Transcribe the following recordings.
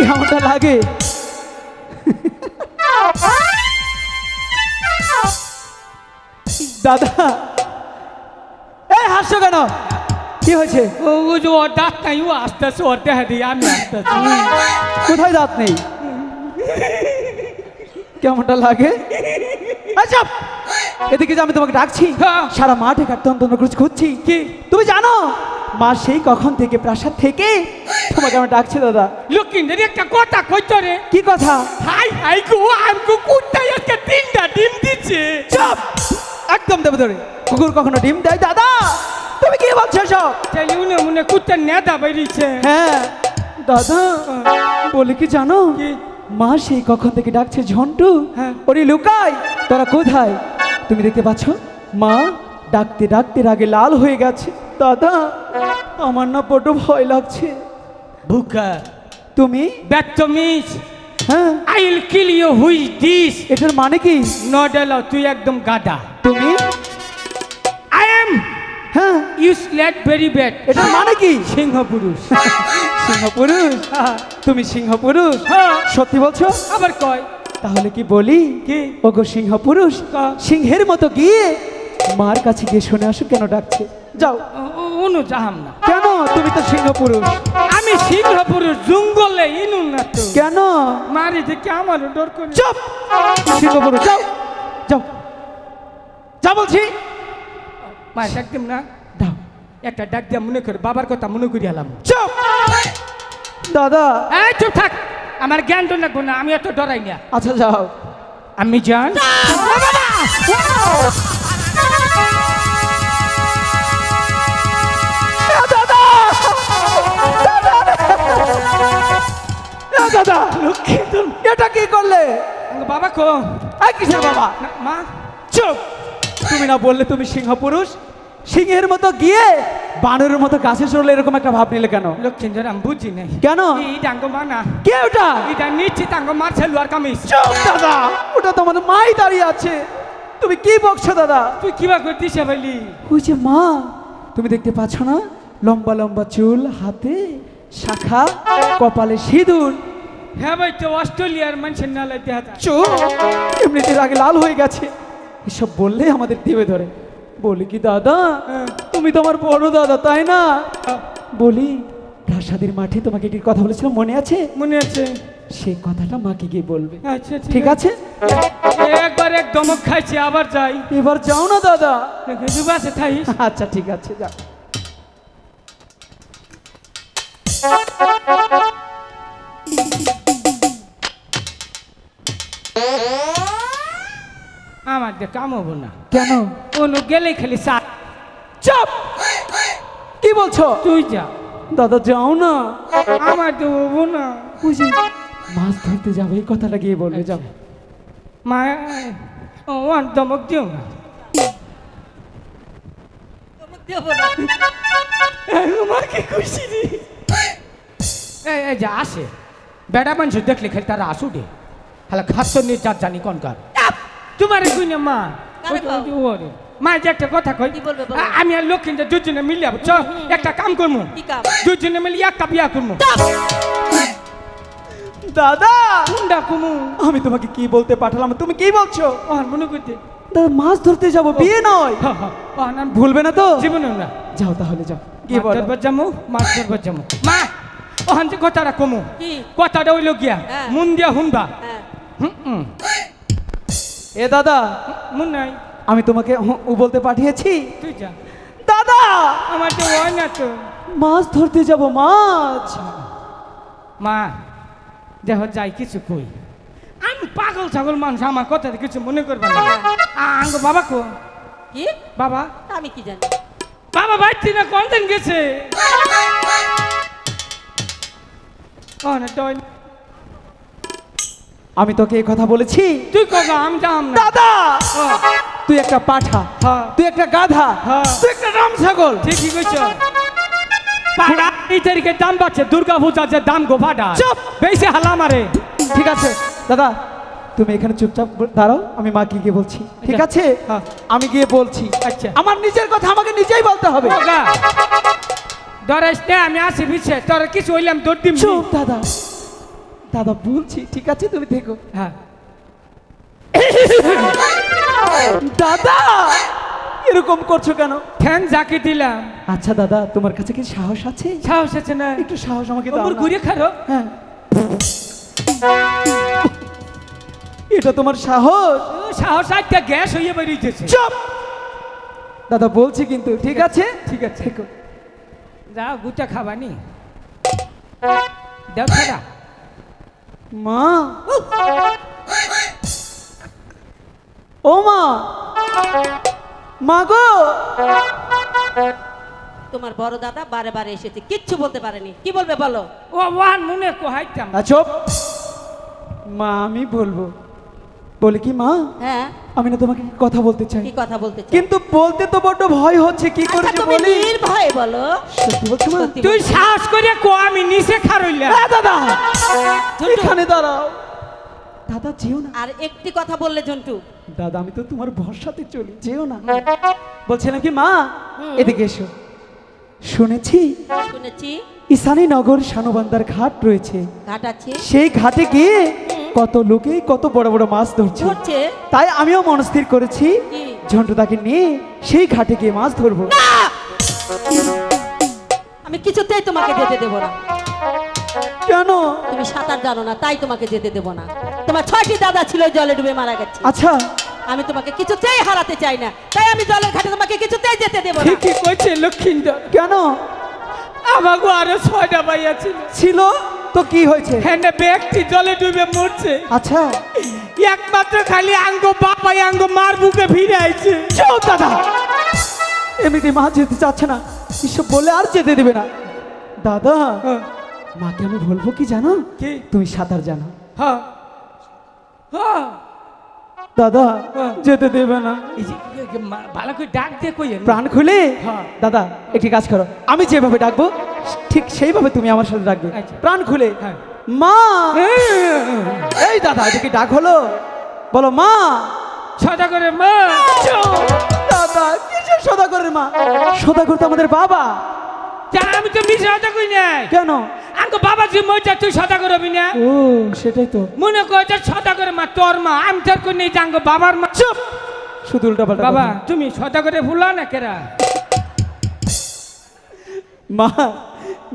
কেমনটা লাগে? দাদা এই হাসছো কেন? কি হয়েছে? ও যে ওর দাঁত নাই ও আসতেছে ওর দেহা দিয়ে আমি আসতেছি। কোথায় দাঁত নেই? কেমনটা লাগে? আচ্ছা এদিকে যে আমি তোমাকে ডাকছি হ্যাঁ। সারা মাঠে কাটতে অন্তর খুঁজ খুঁজছি। কি? তুমি জানো মা সেই কখন থেকে প্রাসাদ থেকে তোমাকে আমি ডাকছি দাদা। লক্ষ্মীদের একটা কথা কইতো রে। কি কথা? হাই হাই গো আমগো কুত্তা আজকে তিনটা ডিম দিচ্ছে। চুপ! একদম দেবে ধরে। কুকুর কখনো ডিম দেয় দাদা? তুমি কি বলছো সব তাই উনি মনে কুত্তা নেদা বেরিয়েছে। হ্যাঁ। দাদা বলে কি জানো? মা সেই কখন থেকে ডাকছে ঝন্টু। হ্যাঁ। ওরে লুকাই তোরা কোথায়? তুমি দেখতে পাচ্ছ মা ডাকতে ডাকতে রাগে লাল হয়ে গেছে। দাদা আমার না বড্ড ভয় লাগছে। বুকা। তুমি? ব্যাটমিস হ্যাঁ। I will kill you who this এটার মানে কি? নডেল তুই একদম গাদা তুমি? আই এম হ্যাঁ। ইউজলেট ভেরি ব্যাড এটার মানে কি? সিংহ পুরুষ সিংহ পুরুষ তুমি সিংহ পুরুষ হ্যাঁ। সত্যি বলছো? আবার কয়? তাহলে কি বলি? কি? ওগো সিংহ পুরুষ? সিংহের মতো গিয়ে মার কাছে গিয়ে শুনে আসো কেন ডাকছে? যাও। অনু যাহাম না। কেন? তুমি তো সিংহ পুরুষ আমি সিংহ পুরুষ জঙ্গলে ইনু না তো। কেন? মারি দেখে আমার ডর করে। চুপ সিংহ পুরুষ যাও। যাও। যা বলছি। মা ডাক দিম না। দাও। একটা ডাক দিয়া মনে করে বাবার কথা মনে করি আলাম চুপ দাদা। এই চুপ থাক। আমার জ্ঞান তো লাগবো না আমি এত ডরাই না। আচ্ছা যাও। আমি জান এ দাদা। লক্ষ্মীন্দর এটা কি করলে? বাবা কো। এই কিসের বাবা? মা। চুপ। তুমি না বললে তুমি সিংহ পুরুষ সিংহের মতো গিয়ে বানরের মতো গাছে চড়লে এরকম একটা ভাব নিলে কেন? লক্ষ্মীন্দর আমি বুঝি নাই। কেন? এই ডাঙ্গ মা না। কে ওটা? এটা নিচ্ছি তাঙ্গ মার ছেলুয়ার কামিজ। চুপ দাদা। ওটা তোমাদের মাই দাঁড়িয়ে আছে। তুমি কি বকছো দাদা? তুই কি বা করতিস ভাইলি? ওই যে মা তুমি দেখতে পাচ্ছ না? লম্বা লম্বা চুল হাতে শাখা কপালে সিঁদুর। হ্যাঁ ভাই তো অস্ট্রেলিয়ার মানুষের না লাইতে হাতা চুপ এমনিতে আগে লাল হয়ে গেছে। এসব বললে আমাদের দেবে ধরে। বলি কি দাদা তুমি তো আমার বড় দাদা তাই না? বলি প্রাসাদের মাঠে তোমাকে একটি কথা বলেছিলাম মনে আছে? মনে আছে। সেই কথাটা মাকে গিয়ে বলবে। আচ্ছা ঠিক আছে? একবার এক দমক খাইছি আবার যাই। এবার যাও না দাদা। দুবাসে থাইস আচ্ছা ঠিক আছে যাও। আমার দিয়ে কাম হব না। কেন? কোনো গেলে খালি সা চুপ! কি বলছো? তুই যা। দাদা যাও না। আমার তো হব না। বুঝি মাছ ধরতে যাবে এই কথাটা গিয়ে বলবে যাও। মা ও আর দমক দিও না। আমার কি খুশি রে। এই এই যা আসে। বেড়া মানুষ দেখলে খালি তারা আসুটে হ্যালো খাদ্য নিয়ে চার জানি কনকার তোমার কই না মা। মা যে একটা কথা কই আমি আর লক্ষ্মীদের দুজনে মিলে যাব চ একটা কাম করব কি কাম? দুজনে মিলে একটা বিয়া করব দাদা! কোনটা কুমু। আমি তোমাকে কি বলতে পাঠালাম তুমি কি বলছো? ওহান মনে করতে দাদা মাছ ধরতে যাব বিয়ে নয়। ভুলবে না তো? জীবনেও না। যাও তাহলে যাও। কি মাছ বলো? ধরবার যামু মাছ ধরবার যামু। মা ওহান যে কথাটা কমু। কি? কথাটা হইল গিয়া হ্যাঁ। মন দিয়া শুনবা হ্যাঁ। এ দাদা মন নাই আমি তোমাকে হুঁ- উ বলতে পাঠিয়েছি। তুই যা। দাদা! আমার তো হয় না তো। মাছ ধরতে যাব মাছ! মা দেহ যাই কিছু কই। আমি পাগল ছাগল মানুষ আমার কথা কিছু মনে করবে না। আঙ্গ বাবা কো? কি? বাবা? আমি কি জানি? বাবা বাইছি না কোন দিন গেছে? ও না তুই আমি তোকে এই কথা বলেছি। তুই কগা আমি যাম না। দাদা! তুই একটা পাঠা। হ্যাঁ। তুই একটা গাধা। হ্যাঁ। তুই একটা রাম ছাগল। ঠিকই কইছ। পাড়া এই তারিখে দাম বাড়ছে দুর্গা পূজার যে দাম গো ভাড়া চুপ! বেশি হালা মারে। ঠিক আছে। দাদা তুমি এখানে চুপচাপ দাঁড়াও আমি মাকে গিয়ে বলছি। ঠিক আচ্ছা। আছে? হ্যাঁ। আমি গিয়ে বলছি। আচ্ছা। আমার নিজের কথা আমাকে নিজেই বলতে হবে। না আমি আসি বিছে তোর কিছু হইলাম দৌড় দিম চুপ দাদা। দাদা বলছি ঠিক আছে তুমি দেখো। হ্যাঁ। দাদা এরকম করছ কেন? ঠ্যাং যাকে দিলাম। আচ্ছা দাদা তোমার কাছে কি সাহস আছে? সাহস আছে না। একটু সাহস আমাকে দাও ওপর না। ঘুরে খারো। হ্যাঁ। এটা তোমার সাহস? সাহস একটা গ্যাস হয়ে বেরিয়েছে। চুপ! দাদা বলছি কিন্তু ঠিক আছে? ঠিক আছে। দেখো। যাও গুটা খাবানি। দেও ছাড়া মা। ও মা। মা গো। তোমার বড় দাদা বারে বারে এসেছে কিচ্ছু বলতে পারেনি। কি বলবে বলো? ও ওয়ান মনে কোহাইতাম আচ্ছা চুপ। মা আমি বলব। বলে কি মা? হ্যাঁ। আমি না তোমাকে কথা বলতে চাই? কি কথা বলতে চাও? কিন্তু বলতে তো বড্ড ভয় হচ্ছে কি করে আচ্ছা যে তুমি বলি? নির্ভয়ে বলো। সত্যি বলছো মা? তুই সাহস করে কো আমি নিচে খারইলাম এ, দাদা। এখানে দাঁড়াও। দাদা যেও না। আর একটি কথা বললে জন্টু দাদা আমি তো তোমার ভরসাতে চলি। যেও না। বলছিলাম কি মা? এদিকে এসো। শুনেছি শুনেছি। ঈশানী নগর শানুবান্দার ঘাট রয়েছে। ঘাট আছে। সেই ঘাটে গিয়ে কত লোকে কত বড় বড় মাছ ধরছে। ধরছে। তাই আমিও মনস্থির করেছি? ঝন্টুদাকে নিয়ে সেই ঘাটে গিয়ে মাছ ধরবো। আমি কিছুতেই তোমাকে যেতে দেব না। কেন? তুমি সাঁতার জানো না তাই তোমাকে যেতে দেব না। তোমার ছয়টি দাদা ছিল জলে ডুবে মারা গেছে। আচ্ছা। আমি তোমাকে কিছুতেই হারাতে চাই না তাই আমি জলের ঘাটে তোমাকে কিছুতেই যেতে দেব না। ঠিকই কইছে লক্ষিন্দর। কেন? আমাকে আরও ছয়টা ভাইয়া ছিল ছিল? তো কি হয়েছে? হ্যাঁ ব্যক্তি জলে ডুবে মরছে। আচ্ছা। একমাত্র খালি আঙ্গ বাপাই আঙ্গ মার বুকে ফিরে আইছে। চল দাদা। এমনিতে মা যেতে চাচ্ছে না। এসব বলে আর যেতে দেবে না। দাদা মাকে আমি বলব কি জানো? কি? তুমি সাঁতার জানো। হ্যাঁ। হ্যাঁ। দাদা হ্যাঁ। যেতে দেবে না। ভালো করে ডাক দিয়ে কই প্রাণ খুলে? হ্যাঁ। দাদা একটি কাজ করো। আমি যেভাবে ডাকবো ঠিক সেইভাবে তুমি আমার সাথে ডাকবে। আচ্ছা। প্রাণ খুলে। হ্যাঁ। মা! এই দাদা এটা কি ডাক হলো। বলো মা! করে মা! দাদা কিসের সদাগরের মা? সদাগর তো আমাদের বাবা। আমি তো মিশে হতা কই নাই। কেন? আঙ্গ বাবা যে মরছে তুই ছটা করবি না? ও সেটাই তো। মনে কর যে ছটা করে মা তোর মা। আমি তোর কই নেই জাঙ্গ বাবার মা। চুপ! শুধু উল্টা পাল্টা বাবা তুমি ছটা করে ভুলা না কেরা? মা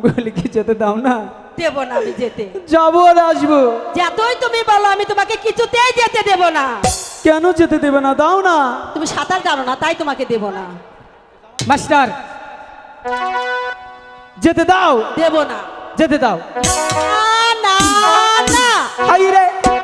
বলে কি যেতে দাও না। দেব না আমি যেতে। যাব আর আসব। যতই তুমি বলো আমি তোমাকে কিছুতেই যেতে দেব না। কেন যেতে দেবে না? দাও না। তুমি সাঁতার জানো না তাই তোমাকে দেব না। মাস্টার যেতে দাও। দেব না। যেতে দাও। না না না।